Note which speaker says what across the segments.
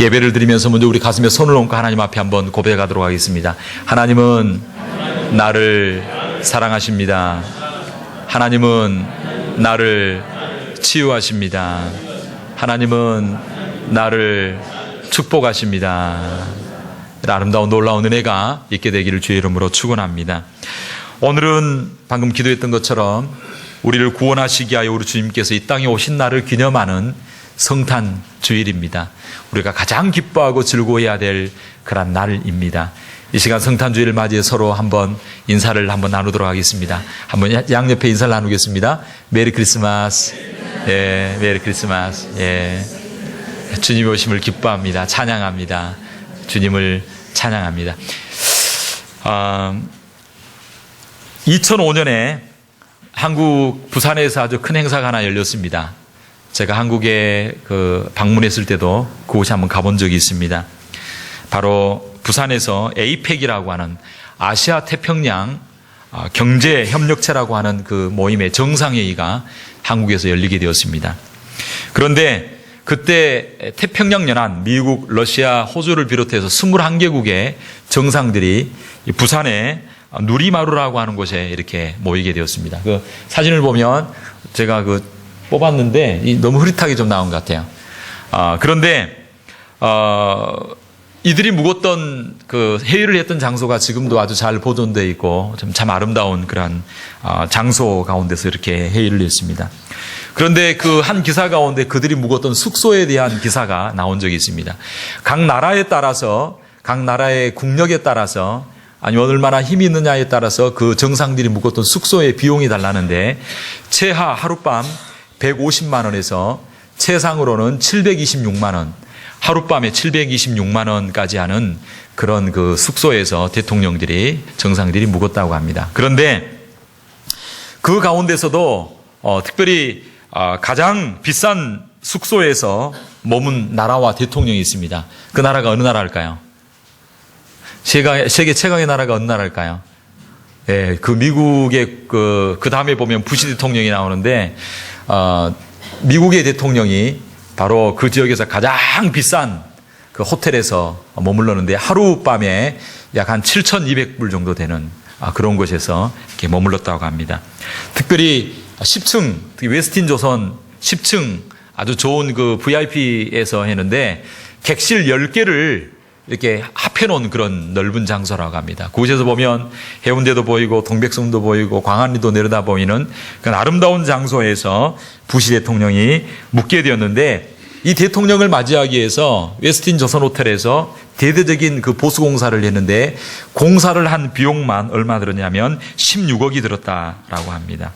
Speaker 1: 예배를 드리면서 먼저 우리 가슴에 손을 얹고 하나님 앞에 한번 고백하도록 하겠습니다. 하나님은 나를 사랑하십니다. 하나님은 나를 치유하십니다. 하나님은 나를 축복하십니다. 아름다운 놀라운 은혜가 있게 되기를 주의 이름으로 축원합니다. 오늘은 방금 기도했던 것처럼 우리를 구원하시기 위하여 우리 주님께서 이 땅에 오신 날을 기념하는 성탄 주일입니다. 우리가 가장 기뻐하고 즐거워해야 될 그런 날입니다. 이 시간 성탄 주일을 맞이해 서로 한번 인사를 한번 나누도록 하겠습니다. 한번 양옆에 인사를 나누겠습니다. 메리 크리스마스. 예, 메리 크리스마스. 예. 주님 오심을 기뻐합니다. 찬양합니다. 주님을 찬양합니다. 어, 2005년에 한국 부산에서 아주 큰 행사가 하나 열렸습니다. 제가 한국에 그 방문했을 때도 그곳에 한번 가본 적이 있습니다. 바로 부산에서 에이펙이라고 하는 아시아 태평양 아, 경제 협력체라고 하는 그 모임의 정상회의가 한국에서 열리게 되었습니다. 그런데 그때 태평양 연안, 미국, 러시아, 호주를 비롯해서 21개국의 정상들이 이 부산에 누리마루라고 하는 곳에 이렇게 모이게 되었습니다. 그 사진을 보면 제가 그 뽑았는데 이 너무 흐릿하게 좀 나온 것 같아요. 아, 그런데 어, 이들이 묵었던 그 회의를 했던 장소가 지금도 아주 잘 보존되어 있고 좀참 아름다운 그러한 어, 장소 가운데서 이렇게 회의를 했습니다. 그런데 그 한 기사 가운데 그들이 묵었던 숙소에 대한 기사가 나온 적이 있습니다. 각 나라에 따라서 각 나라의 국력에 따라서 아니면 얼마나 힘이 있느냐에 따라서 그 정상들이 묵었던 숙소의 비용이 달라는데 최하 하룻밤 150만 원에서 최상으로는 726만 원, 하룻밤에 726만 원까지 하는 그런 그 숙소에서 대통령들이 정상들이 묵었다고 합니다. 그런데 그 가운데서도 어, 특별히 어, 가장 비싼 숙소에서 머문 나라와 대통령이 있습니다. 그 나라가 어느 나라일까요? 세계, 세계 최강의 나라가 어느 나라일까요? 예, 그 미국의 그, 그 다음에 보면 부시 대통령이 나오는데, 어, 미국의 대통령이 바로 그 지역에서 가장 비싼 그 호텔에서 머물렀는데 하룻밤에 약 한 7,200불 정도 되는 아, 그런 곳에서 이렇게 머물렀다고 합니다. 특별히 10층, 특히 웨스틴 조선 10층 아주 좋은 그 VIP에서 했는데 객실 10개를 이렇게 합 해 놓은 그런 넓은 장소라고 합니다. 그곳에서 보면 해운대도 보이고 동백섬도 보이고 광안리도 내려다 보이는 그 아름다운 장소에서 부시 대통령이 묵게 되었는데 이 대통령을 맞이하기 위해서 웨스틴 조선 호텔에서 대대적인 그 보수 공사를 했는데 공사를 한 비용만 얼마 들었냐면 16억이 들었다라고 합니다.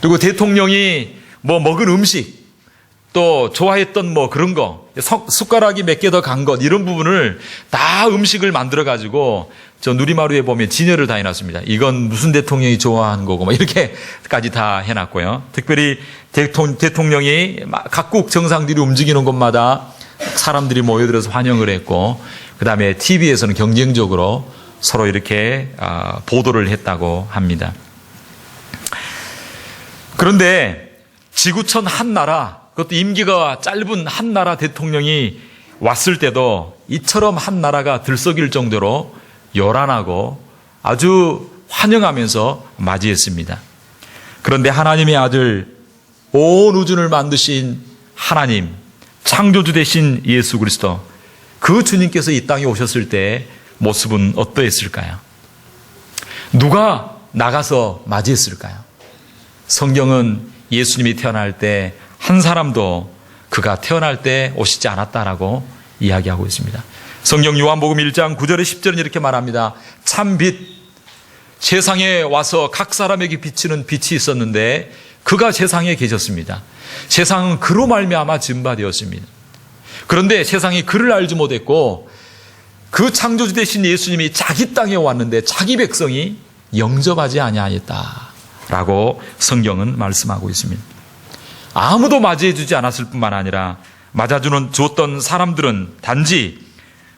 Speaker 1: 그리고 대통령이 뭐 먹은 음식 또 좋아했던 뭐 그런 거 숟가락이 몇 개 더 간 것 이런 부분을 다 음식을 만들어 가지고 저 누리마루에 보면 진열을 다 해놨습니다. 이건 무슨 대통령이 좋아하는 거고 뭐 이렇게까지 다 해놨고요. 특별히 대통령 이 각국 정상들이 움직이는 곳마다 사람들이 모여들어서 환영을 했고 그 다음에 TV에서는 경쟁적으로 서로 이렇게 아, 보도를 했다고 합니다. 그런데 지구촌 한 나라 그것도 임기가 짧은 한 나라 대통령이 왔을 때도 이처럼 한 나라가 들썩일 정도로 요란하고 아주 환영하면서 맞이했습니다. 그런데 하나님의 아들 온 우주를 만드신 하나님 창조주 되신 예수 그리스도 그 주님께서 이 땅에 오셨을 때 모습은 어떠했을까요? 누가 나가서 맞이했을까요? 성경은 예수님이 태어날 때 한 사람도 그가 태어날 때 오시지 않았다라고 이야기하고 있습니다. 성경 요한복음 1장 9절에 10절은 이렇게 말합니다. 참 빛, 세상에 와서 각 사람에게 비치는 빛이 있었는데 그가 세상에 계셨습니다. 세상은 그로 말미암아 증바되었습니다. 그런데 세상이 그를 알지 못했고 그 창조주 되신 예수님이 자기 땅에 왔는데 자기 백성이 영접하지 아니하였다라고 성경은 말씀하고 있습니다. 아무도 맞이해 주지 않았을 뿐만 아니라 맞아주는 줬던 사람들은 단지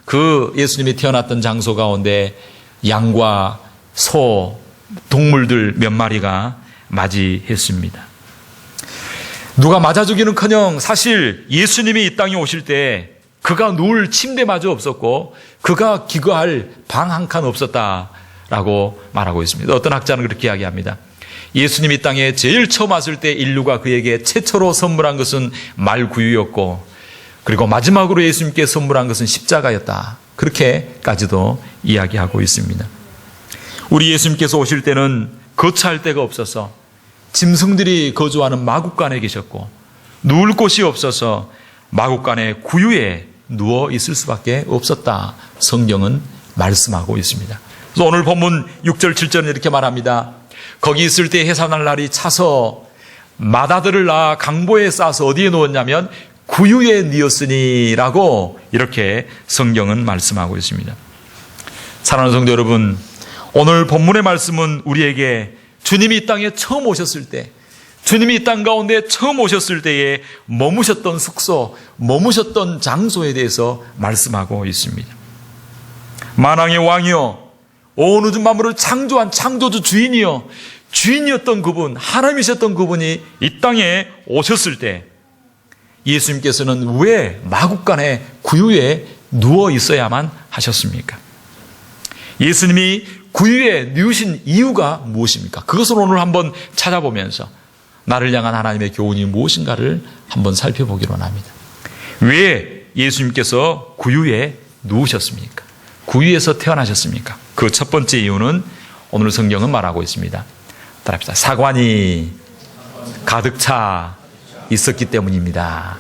Speaker 1: 그 예수님이 태어났던 장소 가운데 양과 소, 동물들 몇 마리가 맞이했습니다. 누가 맞아주기는 커녕 사실 예수님이 이 땅에 오실 때 그가 누울 침대마저 없었고 그가 기거할 방 한 칸 없었다라고 말하고 있습니다. 어떤 학자는 그렇게 이야기합니다. 예수님이 땅에 제일 처음 왔을 때 인류가 그에게 최초로 선물한 것은 말구유였고 그리고 마지막으로 예수님께 선물한 것은 십자가였다. 그렇게까지도 이야기하고 있습니다. 우리 예수님께서 오실 때는 거처할 데가 없어서 짐승들이 거주하는 마국간에 계셨고 누울 곳이 없어서 마국간의 구유에 누워 있을 수밖에 없었다. 성경은 말씀하고 있습니다. 그래서 오늘 본문 6절 7절은 이렇게 말합니다. 거기 있을 때 해산할 날이 차서 마다들을 낳아 강보에 싸서 어디에 놓았냐면 구유에 뉘었으니라고 이렇게 성경은 말씀하고 있습니다. 사랑하는 성도 여러분, 오늘 본문의 말씀은 우리에게 주님이 이 땅에 처음 오셨을 때, 주님이 이 땅 가운데 처음 오셨을 때에 머무셨던 숙소, 머무셨던 장소에 대해서 말씀하고 있습니다. 만왕의 왕이요, 온 우주 만물을 창조한 창조주 주인이요, 주인이었던 그분, 하나님이셨던 그분이 이 땅에 오셨을 때, 예수님께서는 왜 마국간의 구유에 누워 있어야만 하셨습니까? 예수님이 구유에 누우신 이유가 무엇입니까? 그것을 오늘 한번 찾아보면서 나를 향한 하나님의 교훈이 무엇인가를 한번 살펴보기로 합니다. 왜 예수님께서 구유에 누우셨습니까? 구유에서 태어나셨습니까? 그 첫 번째 이유는 오늘 성경은 말하고 있습니다. 따라합시다. 사관이 가득 차 있었기 때문입니다.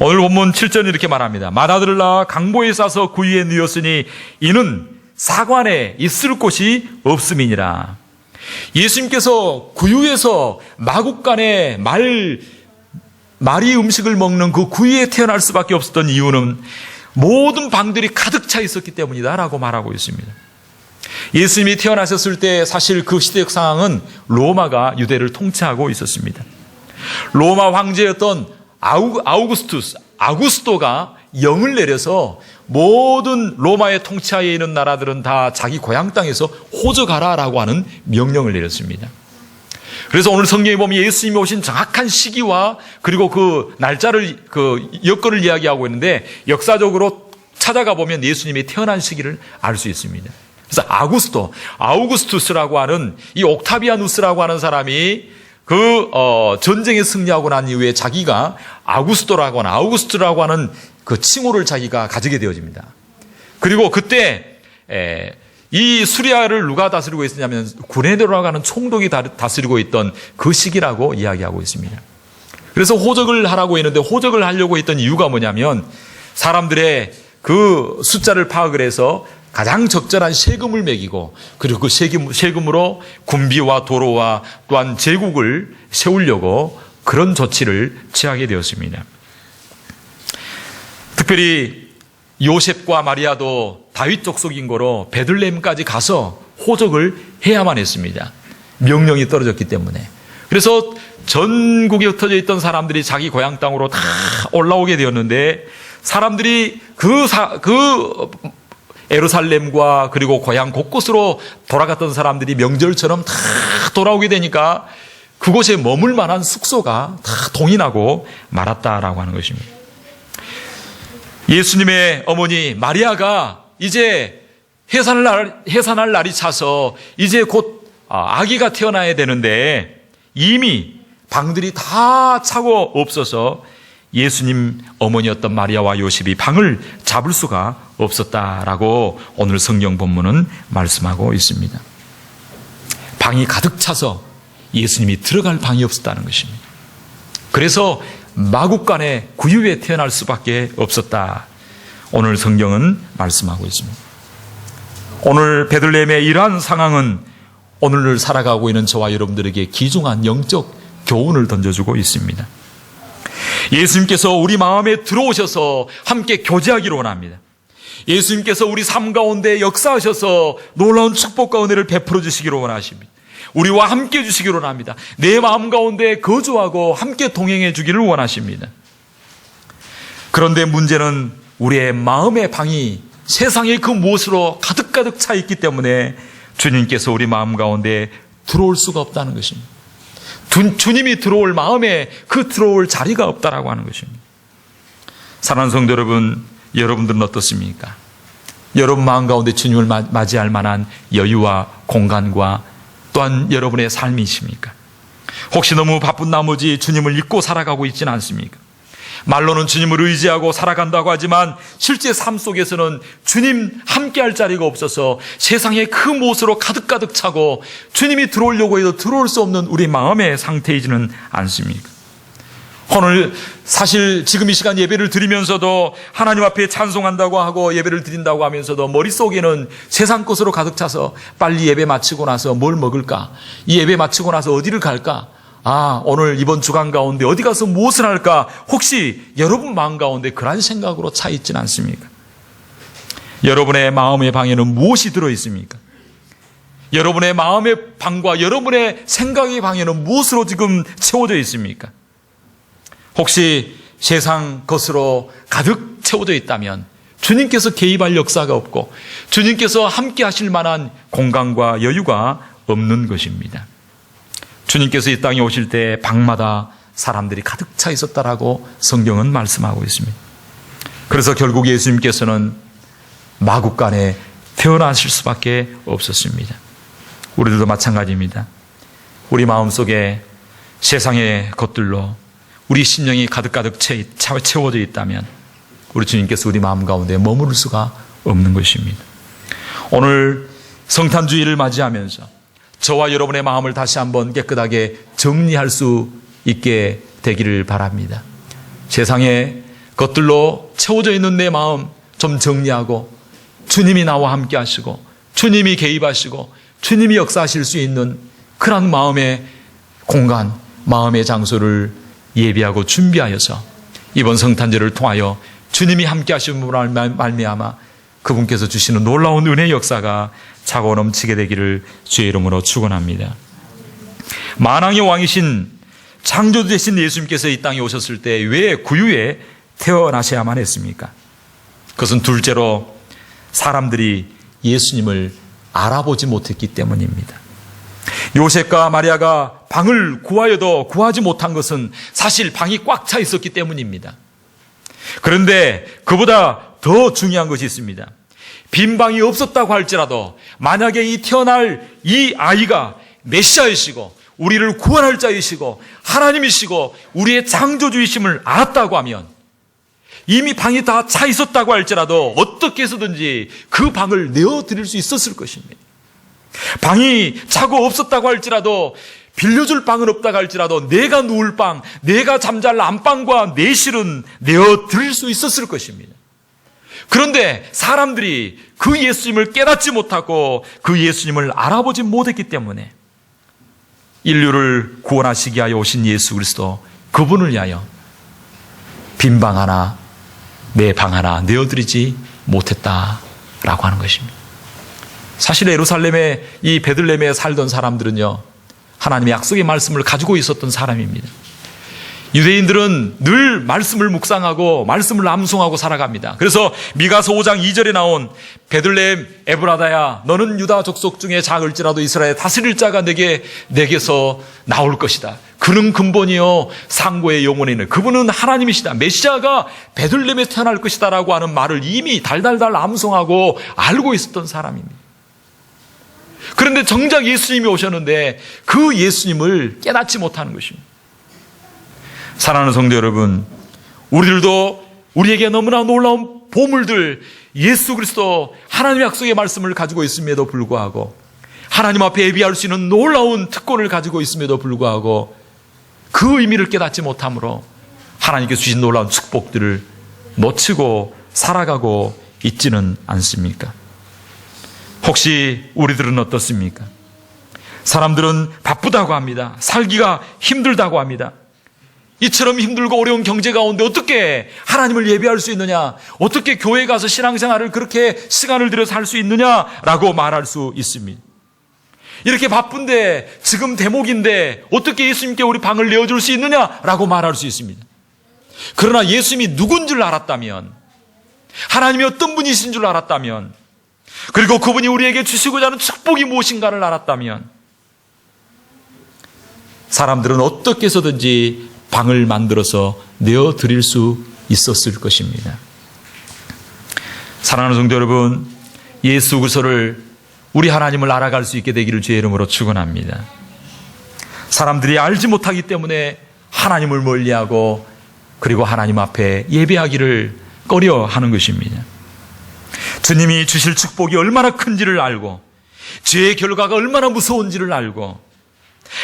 Speaker 1: 오늘 본문 7절 이렇게 말합니다. 마다들을 낳아 강보에 싸서 구유에 누였으니 이는 사관에 있을 곳이 없음이니라. 예수님께서 구유에서 마국간에 말, 말이 음식을 먹는 그 구유에 태어날 수밖에 없었던 이유는 모든 방들이 가득 차 있었기 때문이다 라고 말하고 있습니다. 예수님이 태어나셨을 때 사실 그 시대적 상황은 로마가 유대를 통치하고 있었습니다. 로마 황제였던 아우, 아우구스투스, 아구스토가 영을 내려서 모든 로마의 통치하에 있는 나라들은 다 자기 고향 땅에서 호적하라라고 하는 명령을 내렸습니다. 그래서 오늘 성경에 보면 예수님이 오신 정확한 시기와 그리고 그 날짜를 그 여건을 이야기하고 있는데 역사적으로 찾아가 보면 예수님이 태어난 시기를 알 수 있습니다. 그래서 아구스토, 아우구스투스라고 하는 이 옥타비아누스라고 하는 사람이 그 어, 전쟁에 승리하고 난 이후에 자기가 아구스토라고 하는 아우구스트라고 하는 그 칭호를 자기가 가지게 되어집니다. 그리고 그때 에, 이 수리아를 누가 다스리고 있었냐면 구네도라고 하는 총독이 다스리고 있던 그 시기라고 이야기하고 있습니다. 그래서 호적을 하라고 했는데 호적을 하려고 했던 이유가 뭐냐면 사람들의 그 숫자를 파악을 해서 가장 적절한 세금을 매기고 그리고 그 세금, 세금으로 군비와 도로와 또한 제국을 세우려고 그런 조치를 취하게 되었습니다. 특별히 요셉과 마리아도 다윗 족속인 거로 베들레헴까지 가서 호적을 해야만 했습니다. 명령이 떨어졌기 때문에. 그래서 전국에 흩어져 있던 사람들이 자기 고향 땅으로 다 올라오게 되었는데 사람들이 그, 사, 그 에루살렘과 그리고 고향 곳곳으로 돌아갔던 사람들이 명절처럼 다 돌아오게 되니까 그곳에 머물 만한 숙소가 다 동인하고 말았다라고 하는 것입니다. 예수님의 어머니 마리아가 이제 해산할, 날, 해산할 날이 차서 이제 곧 아, 아기가 태어나야 되는데 이미 방들이 다 차고 없어서 예수님 어머니였던 마리아와 요셉이 방을 잡을 수가 없었다라고 오늘 성경 본문은 말씀하고 있습니다. 방이 가득 차서 예수님이 들어갈 방이 없었다는 것입니다. 그래서 마국간의 구유에 태어날 수밖에 없었다. 오늘 성경은 말씀하고 있습니다. 오늘 베들레헴의 이러한 상황은 오늘을 살아가고 있는 저와 여러분들에게 귀중한 영적 교훈을 던져주고 있습니다. 예수님께서 우리 마음에 들어오셔서 함께 교제하기를 원합니다. 예수님께서 우리 삶 가운데 역사하셔서 놀라운 축복과 은혜를 베풀어 주시기를 원하십니다. 우리와 함께 해 주시기를 원합니다. 내 마음 가운데 거주하고 함께 동행해 주기를 원하십니다. 그런데 문제는 우리의 마음의 방이 세상의 그 무엇으로 가득가득 차 있기 때문에 주님께서 우리 마음 가운데 들어올 수가 없다는 것입니다. 주님이 들어올 마음에 그 들어올 자리가 없다라고 하는 것입니다. 사랑하는 성도 여러분, 여러분들은 어떻습니까? 여러분 마음 가운데 주님을 마- 맞이할 만한 여유와 공간과 또한 여러분의 삶이십니까? 혹시 너무 바쁜 나머지 주님을 잊고 살아가고 있지는 않습니까? 말로는 주님을 의지하고 살아간다고 하지만 실제 삶 속에서는 주님 함께할 자리가 없어서 세상에 그 못으로 가득가득 차고 주님이 들어오려고 해도 들어올 수 없는 우리 마음의 상태이지는 않습니까? 오늘 사실 지금 이 시간 예배를 드리면서도 하나님 앞에 찬송한다고 하고 예배를 드린다고 하면서도 머릿속에는 세상 것으로 가득 차서 빨리 예배 마치고 나서 뭘 먹을까? 이 예배 마치고 나서 어디를 갈까? 아, 오늘 이번 주간 가운데 어디 가서 무엇을 할까? 혹시 여러분 마음 가운데 그런 생각으로 차 있지는 않습니까? 여러분의 마음의 방에는 무엇이 들어 있습니까? 여러분의 마음의 방과 여러분의 생각의 방에는 무엇으로 지금 채워져 있습니까? 혹시 세상 것으로 가득 채워져 있다면 주님께서 개입할 역사가 없고 주님께서 함께 하실 만한 공간과 여유가 없는 것입니다. 주님께서 이 땅에 오실 때 방마다 사람들이 가득 차 있었다라고 성경은 말씀하고 있습니다. 그래서 결국 예수님께서는 마국간에 태어나실 수밖에 없었습니다. 우리들도 마찬가지입니다. 우리 마음속에 세상의 것들로 우리 심령이 가득가득 채워져 있다면 우리 주님께서 우리 마음 가운데 머무를 수가 없는 것입니다. 오늘 성탄주의를 맞이하면서 저와 여러분의 마음을 다시 한번 깨끗하게 정리할 수 있게 되기를 바랍니다. 세상의 것들로 채워져 있는 내 마음 좀 정리하고 주님이 나와 함께 하시고 주님이 개입하시고 주님이 역사하실 수 있는 그런 마음의 공간, 마음의 장소를 예비하고 준비하여서 이번 성탄절을 통하여 주님이 함께 하심으로 말미암아 그분께서 주시는 놀라운 은혜의 역사가 차고 넘치게 되기를 주의 이름으로 축원합니다. 만왕의 왕이신 창조주 되신 예수님께서 이 땅에 오셨을 때 왜 구유에 태어나셔야만 했습니까? 그것은 둘째로 사람들이 예수님을 알아보지 못했기 때문입니다. 요셉과 마리아가 방을 구하여도 구하지 못한 것은 사실 방이 꽉 차 있었기 때문입니다. 그런데 그보다 더 중요한 것이 있습니다. 빈 방이 없었다고 할지라도 만약에 이 태어날 이 아이가 메시아이시고 우리를 구원할 자이시고 하나님이시고 우리의 창조주이심을 알았다고 하면 이미 방이 다 차 있었다고 할지라도 어떻게 해서든지 그 방을 내어 드릴 수 있었을 것입니다. 방이 차고 없었다고 할지라도 빌려줄 방은 없다고 할지라도 내가 누울 방, 내가 잠잘 안방과 내실은 내어 드릴 수 있었을 것입니다. 그런데 사람들이 그 예수님을 깨닫지 못하고 그 예수님을 알아보지 못했기 때문에 인류를 구원하시기 위하여 오신 예수 그리스도 그분을 위하여 빈 방 하나, 내 방 하나 내어드리지 못했다라고 하는 것입니다. 사실 예루살렘에 이 베들레헴에 살던 사람들은요 하나님의 약속의 말씀을 가지고 있었던 사람입니다. 유대인들은 늘 말씀을 묵상하고 말씀을 암송하고 살아갑니다. 그래서 미가서 5장 2절에 나온 베들레헴 에브라다야 너는 유다 족속 중에 작을지라도 이스라엘 다스릴 자가 내게 내게서 나올 것이다. 그는 근본이요 상고의 영혼이는 그분은 하나님이시다. 메시아가 베들레헴에 태어날 것이다라고 하는 말을 이미 달달달 암송하고 알고 있었던 사람입니다. 그런데 정작 예수님이 오셨는데 그 예수님을 깨닫지 못하는 것입니다. 사랑하는 성도 여러분, 우리들도 우리에게 너무나 놀라운 보물들, 예수 그리스도 하나님의 약속의 말씀을 가지고 있음에도 불구하고 하나님 앞에 예비할 수 있는 놀라운 특권을 가지고 있음에도 불구하고 그 의미를 깨닫지 못함으로 하나님께서 주신 놀라운 축복들을 놓치고 살아가고 있지는 않습니까? 혹시 우리들은 어떻습니까? 사람들은 바쁘다고 합니다. 살기가 힘들다고 합니다. 이처럼 힘들고 어려운 경제 가운데 어떻게 하나님을 예배할 수 있느냐? 어떻게 교회 가서 신앙생활을 그렇게 시간을 들여서 할 수 있느냐라고 말할 수 있습니다. 이렇게 바쁜데 지금 대목인데 어떻게 예수님께 우리 방을 내어줄 수 있느냐라고 말할 수 있습니다. 그러나 예수님이 누군 줄 알았다면 하나님이 어떤 분이신 줄 알았다면 그리고 그분이 우리에게 주시고자 하는 축복이 무엇인가를 알았다면 사람들은 어떻게 해서든지 방을 만들어서 내어 드릴 수 있었을 것입니다. 사랑하는 성도 여러분, 예수 그리스도를 우리 하나님을 알아갈 수 있게 되기를 주의 이름으로 축원합니다. 사람들이 알지 못하기 때문에 하나님을 멀리하고 그리고 하나님 앞에 예배하기를 꺼려 하는 것입니다. 주님이 주실 축복이 얼마나 큰지를 알고 죄의 결과가 얼마나 무서운지를 알고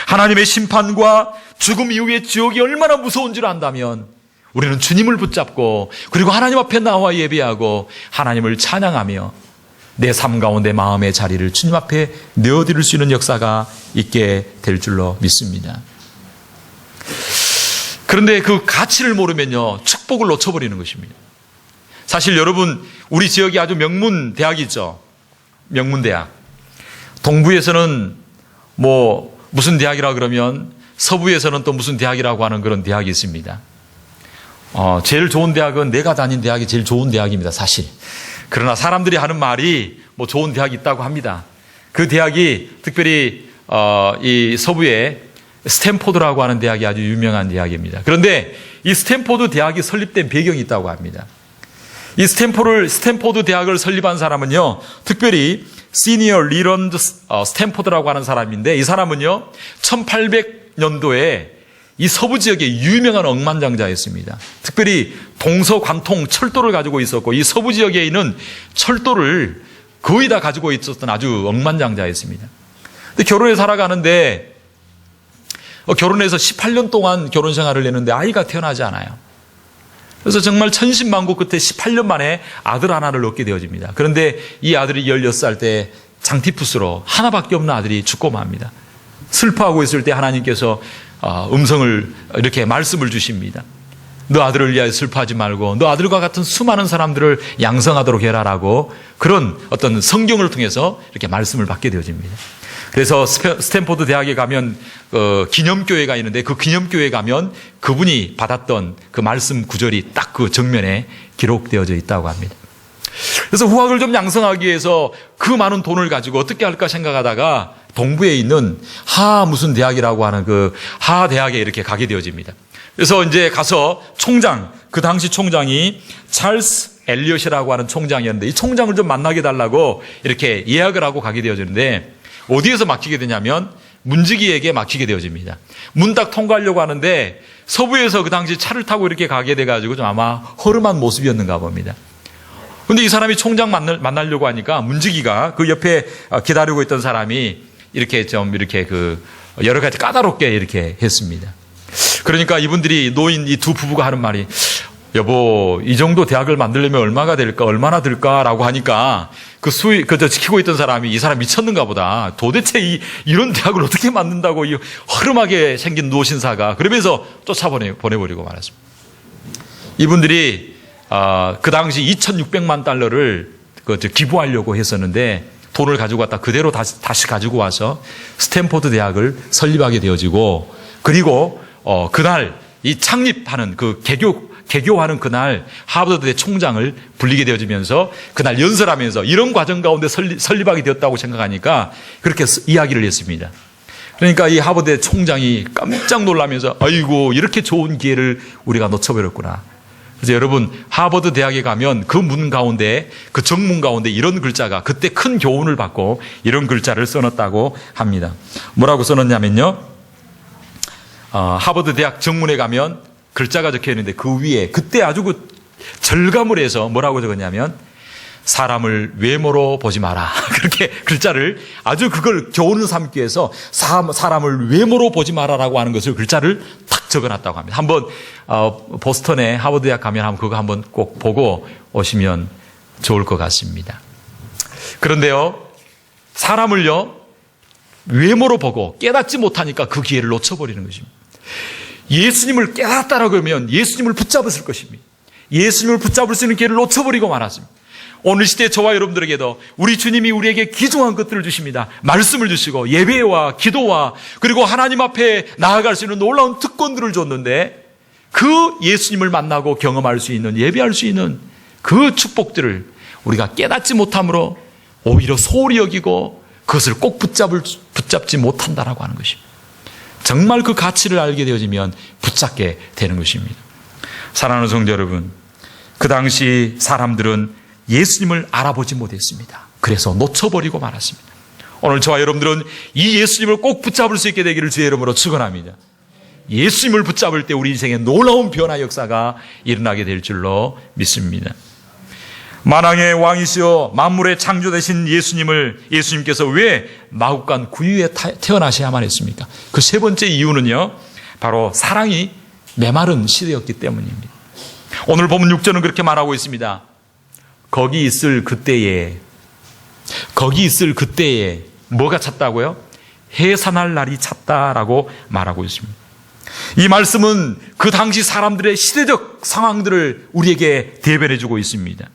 Speaker 1: 하나님의 심판과 죽음 이후의 지옥이 얼마나 무서운지를 안다면 우리는 주님을 붙잡고 그리고 하나님 앞에 나와 예배하고 하나님을 찬양하며 내 삶 가운데 마음의 자리를 주님 앞에 내어드릴 수 있는 역사가 있게 될 줄로 믿습니다. 그런데 그 가치를 모르면요, 축복을 놓쳐버리는 것입니다. 사실 여러분, 우리 지역이 아주 명문 대학이 있죠. 명문 대학. 동부에서는 뭐, 무슨 대학이라 그러면 서부에서는 또 무슨 대학이라고 하는 그런 대학이 있습니다. 어, 제일 좋은 대학은 내가 다닌 대학이 제일 좋은 대학입니다, 사실. 그러나 사람들이 하는 말이 뭐 좋은 대학이 있다고 합니다. 그 대학이 특별히, 어, 이 서부에 스탠포드라고 하는 대학이 아주 유명한 대학입니다. 그런데 이 스탠포드 대학이 설립된 배경이 있다고 합니다. 이 스탠포를, 스탠포드 대학을 설립한 사람은요, 특별히 시니어 리런드 어, 스탠포드라고 하는 사람인데 이 사람은요, 1800 년도에 이 서부 지역의 유명한 억만장자였습니다. 특별히 동서 관통 철도를 가지고 있었고 이 서부 지역에 있는 철도를 거의 다 가지고 있었던 아주 억만장자였습니다. 근데 결혼해 살아가는데 어, 결혼해서 18년 동안 결혼 생활을 했는데 아이가 태어나지 않아요. 그래서 정말 천신만고 끝에 18년 만에 아들 하나를 얻게 되어집니다. 그런데 이 아들이 16살 때 장티푸스로 하나밖에 없는 아들이 죽고 맙니다. 슬퍼하고 있을 때 하나님께서 어, 음성을 이렇게 말씀을 주십니다. 너 아들을 위하여 슬퍼하지 말고 너 아들과 같은 수많은 사람들을 양성하도록 해라라고 그런 어떤 성경을 통해서 이렇게 말씀을 받게 되어집니다. 그래서 스탠포드 대학에 가면 어, 기념교회가 있는데 그 기념교회에 가면 그분이 받았던 그 말씀 구절이 딱 그 정면에 기록되어져 있다고 합니다. 그래서 후학을 좀 양성하기 위해서 그 많은 돈을 가지고 어떻게 할까 생각하다가 동부에 있는 하 무슨 대학이라고 하는 그 하 대학에 이렇게 가게 되어집니다. 그래서 이제 가서 총장, 그 당시 총장이 찰스 엘리엇이라고 하는 총장이었는데 이 총장을 좀 만나게 달라고 이렇게 예약을 하고 가게 되어지는데 어디에서 막히게 되냐면 문지기에게 막히게 되어집니다. 문 딱 통과하려고 하는데 서부에서 그 당시 차를 타고 이렇게 가게 돼가지고 좀 아마 허름한 모습이었는가 봅니다. 근데 이 사람이 총장 만날, 만나려고 하니까 문지기가 그 옆에 기다리고 있던 사람이 이렇게 좀 이렇게 그 여러 가지 까다롭게 이렇게 했습니다. 그러니까 이분들이 노인 이 두 부부가 하는 말이 여보, 이 정도 대학을 만들려면 얼마가 될까, 얼마나 들까라고 하니까 그 수위, 그저 지키고 있던 사람이 이 사람 미쳤는가 보다. 도대체 이, 이런 대학을 어떻게 만든다고 이 허름하게 생긴 노신사가 그러면서 쫓아보내, 보내버리고 말았습니다. 이분들이, 아, 그 당시 2,600만 달러를 그 기부하려고 했었는데 돈을 가지고 왔다 그대로 다시, 다시 가지고 와서 스탠포드 대학을 설립하게 되어지고 그리고 어, 그날 이 창립하는 그 개교 개교하는 그날 하버드대 총장을 불리게 되어지면서 그날 연설하면서 이런 과정 가운데 설립, 설립하게 되었다고 생각하니까 그렇게 이야기를 했습니다. 그러니까 이 하버드 총장이 깜짝 놀라면서 아이고 이렇게 좋은 기회를 우리가 놓쳐버렸구나. 그래서 여러분 하버드 대학에 가면 그 문 가운데 그 정문 가운데 이런 글자가 그때 큰 교훈을 받고 이런 글자를 써놨다고 합니다. 뭐라고 써놨냐면요. 어, 하버드 대학 정문에 가면 글자가 적혀 있는데 그 위에 그때 아주 그 절감을 해서 뭐라고 적었냐면 사람을 외모로 보지 마라. 그렇게 글자를 아주 그걸 교훈을 삼기 위해서 사람을 외모로 보지 마라라고 하는 것을 글자를 탁 적어놨다고 합니다. 한번 어, 보스턴에 하버드 대학 가면 한번 그거 한번 꼭 보고 오시면 좋을 것 같습니다. 그런데요, 사람을요 외모로 보고 깨닫지 못하니까 그 기회를 놓쳐버리는 것입니다. 예수님을 깨닫다라고 하면 예수님을 붙잡았을 것입니다. 예수님을 붙잡을 수 있는 기회를 놓쳐버리고 말았습니다. 오늘 시대 저와 여러분들에게도 우리 주님이 우리에게 귀중한 것들을 주십니다. 말씀을 주시고 예배와 기도와 그리고 하나님 앞에 나아갈 수 있는 놀라운 특권들을 줬는데 그 예수님을 만나고 경험할 수 있는 예배할 수 있는 그 축복들을 우리가 깨닫지 못함으로 오히려 소홀히 여기고 그것을 꼭 붙잡을, 붙잡지 못한다라고 하는 것입니다. 정말 그 가치를 알게 되어지면 붙잡게 되는 것입니다. 사랑하는 성도 여러분, 그 당시 사람들은 예수님을 알아보지 못했습니다. 그래서 놓쳐버리고 말았습니다. 오늘 저와 여러분들은 이 예수님을 꼭 붙잡을 수 있게 되기를 주의 이름으로 축원합니다. 예수님을 붙잡을 때 우리 인생에 놀라운 변화 역사가 일어나게 될 줄로 믿습니다. 만왕의 왕이시여 만물의 창조되신 예수님을 예수님께서 왜 마국간 구유에 타- 태어나셔야만 했습니까? 그 세 번째 이유는요. 바로 사랑이 메마른 시대였기 때문입니다. 오늘 보면 6절은 그렇게 말하고 있습니다. 거기 있을 그때에 거기 있을 그때에 뭐가 찼다고요? 해산할 날이 찼다라고 말하고 있습니다. 이 말씀은 그 당시 사람들의 시대적 상황들을 우리에게 대변해 주고 있습니다.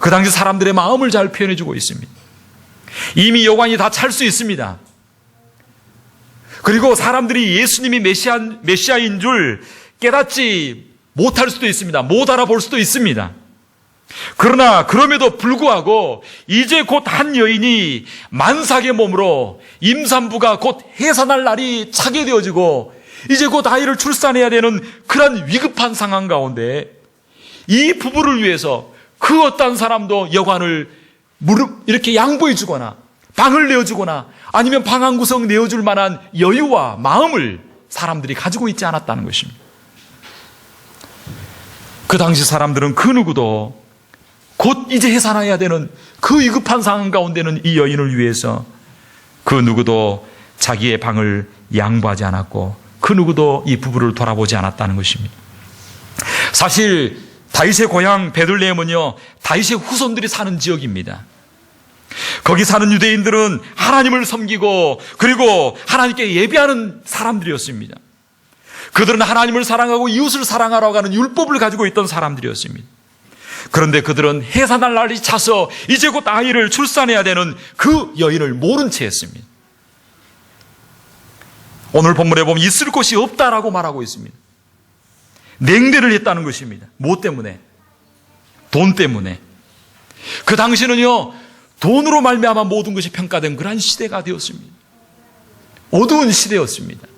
Speaker 1: 그 당시 사람들의 마음을 잘 표현해 주고 있습니다. 이미 여관이 다 찰 수 있습니다. 그리고 사람들이 예수님이 메시아, 메시아인 줄 깨닫지 못할 수도 있습니다. 못 알아볼 수도 있습니다. 그러나 그럼에도 불구하고 이제 곧 한 여인이 만삭의 몸으로 임산부가 곧 해산할 날이 차게 되어지고 이제 곧 아이를 출산해야 되는 그런 위급한 상황 가운데 이 부부를 위해서 그 어떤 사람도 여관을 무릎 이렇게 양보해 주거나 방을 내어주거나 아니면 방 한 구석 내어줄 만한 여유와 마음을 사람들이 가지고 있지 않았다는 것입니다. 그 당시 사람들은 그 누구도 곧 이제 해산해야 되는 그 위급한 상황 가운데는 이 여인을 위해서 그 누구도 자기의 방을 양보하지 않았고 그 누구도 이 부부를 돌아보지 않았다는 것입니다. 사실 다윗의 고향 베들레헴은요 다윗의 후손들이 사는 지역입니다. 거기 사는 유대인들은 하나님을 섬기고 그리고 하나님께 예배하는 사람들이었습니다. 그들은 하나님을 사랑하고 이웃을 사랑하라고 하는 율법을 가지고 있던 사람들이었습니다. 그런데 그들은 해산할 날이 차서 이제 곧 아이를 출산해야 되는 그 여인을 모른 채 했습니다. 오늘 본문에 보면 있을 곳이 없다라고 말하고 있습니다. 냉대를 했다는 것입니다. 뭐 때문에? 돈 때문에. 그 당시는요, 돈으로 말미암아 모든 것이 평가된 그러한 시대가 되었습니다. 어두운 시대였습니다.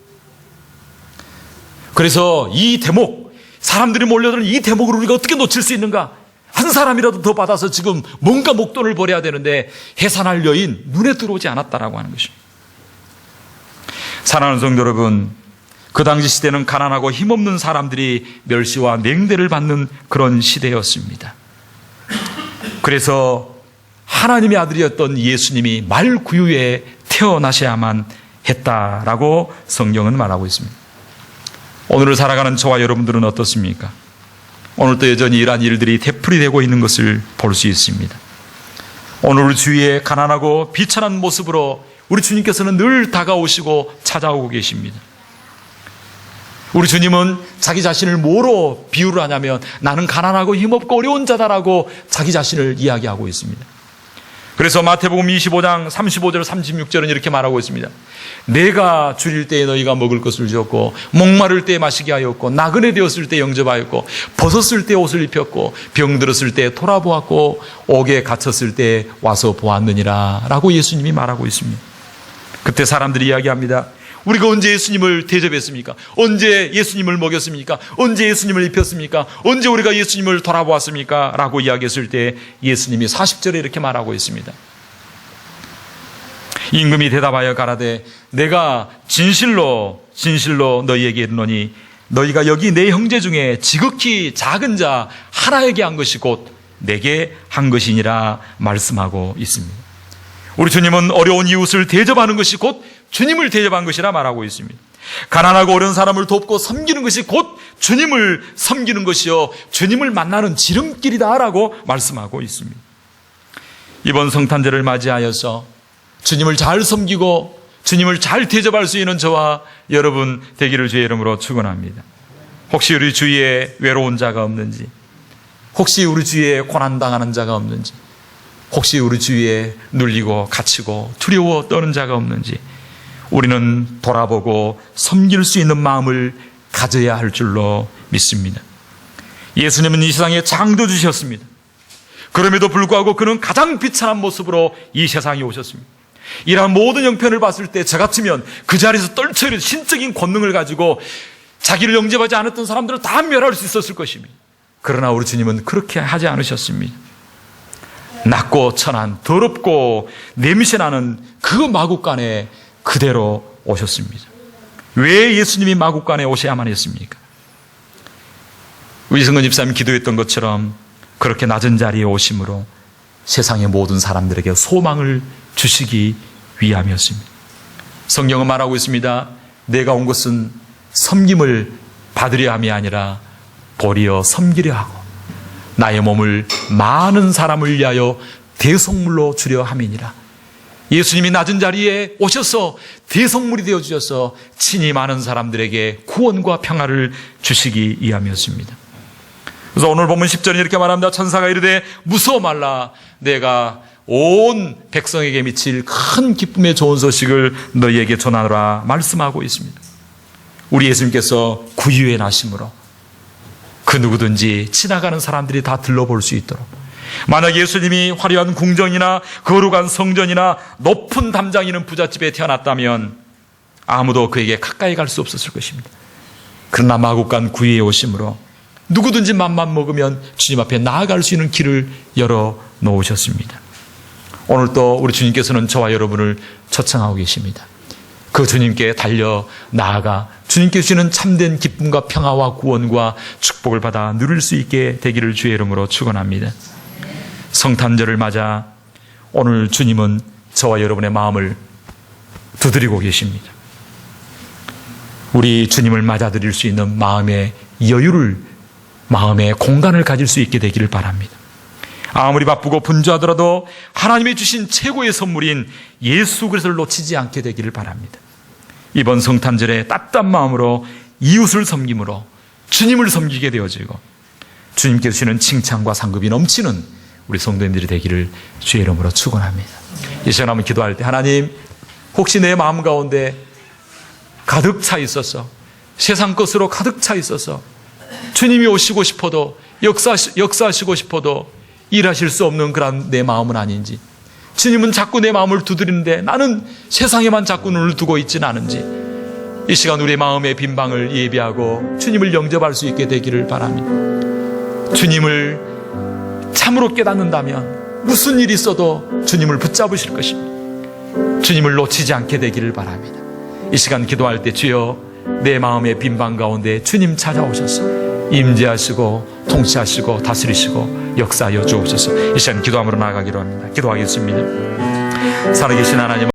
Speaker 1: 그래서 이 대목, 사람들이 몰려드는 이 대목을 우리가 어떻게 놓칠 수 있는가? 한 사람이라도 더 받아서 지금 뭔가 목돈을 벌여야 되는데 해산할 여인 눈에 들어오지 않았다라고 하는 것입니다. 사랑하는 성도 여러분, 그 당시 시대는 가난하고 힘없는 사람들이 멸시와 냉대를 받는 그런 시대였습니다. 그래서 하나님의 아들이었던 예수님이 말구유에 태어나셔야만 했다라고 성경은 말하고 있습니다. 오늘을 살아가는 저와 여러분들은 어떻습니까? 오늘도 여전히 이러한 일들이 되풀이 되고 있는 것을 볼 수 있습니다. 오늘 주위에 가난하고 비천한 모습으로 우리 주님께서는 늘 다가오시고 찾아오고 계십니다. 우리 주님은 자기 자신을 뭐로 비유를 하냐면 나는 가난하고 힘없고 어려운 자다라고 자기 자신을 이야기하고 있습니다. 그래서 마태복음 25장 35절 36절은 이렇게 말하고 있습니다. 내가 줄일 때에 너희가 먹을 것을 주었고 목마를 때에 마시게 하였고 나그네 되었을 때 영접하였고 벗었을 때 옷을 입혔고 병들었을 때 돌아보았고 옥에 갇혔을 때 와서 보았느니라 라고 예수님이 말하고 있습니다. 그때 사람들이 이야기합니다. 우리가 언제 예수님을 대접했습니까? 언제 예수님을 먹였습니까? 언제 예수님을 입혔습니까? 언제 우리가 예수님을 돌아보았습니까? 라고 이야기했을 때 예수님이 40절에 이렇게 말하고 있습니다. 임금이 대답하여 가라되 내가 진실로 진실로 너희에게 이르노니 너희가 여기 내 형제 중에 지극히 작은 자 하나에게 한 것이 곧 내게 한 것이니라 말씀하고 있습니다. 우리 주님은 어려운 이웃을 대접하는 것이 곧 주님을 대접한 것이라 말하고 있습니다. 가난하고 어려운 사람을 돕고 섬기는 것이 곧 주님을 섬기는 것이요. 주님을 만나는 지름길이다라고 말씀하고 있습니다. 이번 성탄절을 맞이하여서 주님을 잘 섬기고 주님을 잘 대접할 수 있는 저와 여러분 되기를 주의 이름으로 축원합니다. 혹시 우리 주위에 외로운 자가 없는지, 혹시 우리 주위에 고난당하는 자가 없는지, 혹시 우리 주위에 눌리고 갇히고 두려워 떠는 자가 없는지 우리는 돌아보고 섬길 수 있는 마음을 가져야 할 줄로 믿습니다. 예수님은 이 세상에 창조주셨습니다. 그럼에도 불구하고 그는 가장 비천한 모습으로 이 세상에 오셨습니다. 이러한 모든 형편을 봤을 때 저같으면 그 자리에서 떨쳐있는 신적인 권능을 가지고 자기를 영접하지 않았던 사람들을 다 멸할 수 있었을 것입니다. 그러나 우리 주님은 그렇게 하지 않으셨습니다. 낮고 천한 더럽고 냄새나는 그 마국간에 그대로 오셨습니다. 왜 예수님이 마국간에 오셔야만 했습니까? 성근 집사님 기도했던 것처럼 그렇게 낮은 자리에 오심으로 세상의 모든 사람들에게 소망을 주시기 위함이었습니다. 성경은 말하고 있습니다. 내가 온 것은 섬김을 받으려 함이 아니라 도리어 섬기려 하고 나의 몸을 많은 사람을 위하여 대성물로 주려 함이니라. 예수님이 낮은 자리에 오셔서 대성물이 되어 주셔서 친히 많은 사람들에게 구원과 평화를 주시기 위함이었습니다. 그래서 오늘 보면 10절에 이렇게 말합니다. 천사가 이르되 무서워 말라. 내가 온 백성에게 미칠 큰 기쁨의 좋은 소식을 너희에게 전하노라 말씀하고 있습니다. 우리 예수님께서 구유에 나심으로 그 누구든지 지나가는 사람들이 다 들러볼 수 있도록 만약 예수님이 화려한 궁정이나 거룩한 성전이나 높은 담장 있는 부잣집에 태어났다면 아무도 그에게 가까이 갈 수 없었을 것입니다. 그러나 마국간 구유에 오심으로 누구든지 맘만 먹으면 주님 앞에 나아갈 수 있는 길을 열어 놓으셨습니다. 오늘 또 우리 주님께서는 저와 여러분을 초청하고 계십니다. 그 주님께 달려 나아가 주님께 주시는 참된 기쁨과 평화와 구원과 축복을 받아 누릴 수 있게 되기를 주의 이름으로 축원합니다. 성탄절을 맞아 오늘 주님은 저와 여러분의 마음을 두드리고 계십니다. 우리 주님을 맞아들일 수 있는 마음의 여유를 마음의 공간을 가질 수 있게 되기를 바랍니다. 아무리 바쁘고 분주하더라도 하나님이 주신 최고의 선물인 예수 그리스도를 놓치지 않게 되기를 바랍니다. 이번 성탄절에 따뜻한 마음으로 이웃을 섬김으로 주님을 섬기게 되어지고 주님께 주시는 칭찬과 상급이 넘치는 우리 성도님들이 되기를 주의 이름으로 축원합니다. 이 시간 한번 기도할 때 하나님 혹시 내 마음 가운데 가득 차 있어서 세상 것으로 가득 차 있어서 주님이 오시고 싶어도 역사, 역사하시고 싶어도 일하실 수 없는 그런 내 마음은 아닌지 주님은 자꾸 내 마음을 두드리는데 나는 세상에만 자꾸 눈을 두고 있지는 않은지 이 시간 우리의 마음의 빈방을 예비하고 주님을 영접할 수 있게 되기를 바랍니다. 주님을 참으로 깨닫는다면 무슨 일이 있어도 주님을 붙잡으실 것입니다. 주님을 놓치지 않게 되기를 바랍니다. 이 시간 기도할 때 주여 내 마음의 빈방 가운데 주님 찾아오셔서 임재하시고 통치하시고 다스리시고 역사하여 주옵소서. 이 시간 기도함으로 나아가기로 합니다. 기도하겠습니다. 살아계신 하나님